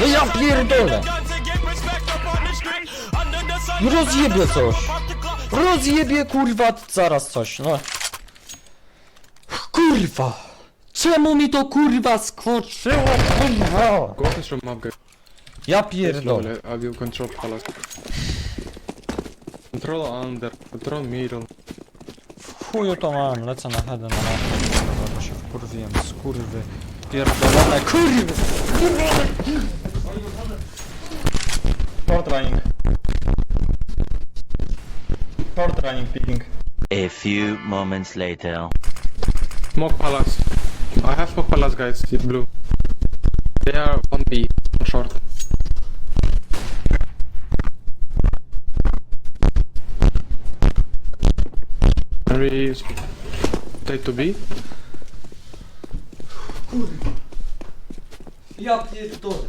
No ja pierdolę! Rozjebie coś! Rozjebie kurwa zaraz coś, no. Kurwa! Czemu mi to kurwa skoczyło, kurwa? Go office. Ja pierdolę. I will control palace. Control under, control middle. W chuju to mam, lecę na headę na. Kurwa, bo się wkurwiłem, skurwy. Pierdolone, kurwy! Port running. Port running picking. A few moments later. Smoke palace. I have smoke palace, guys. It's blue. They are on B, on short. Can we s- take to B? Ja pierdolę.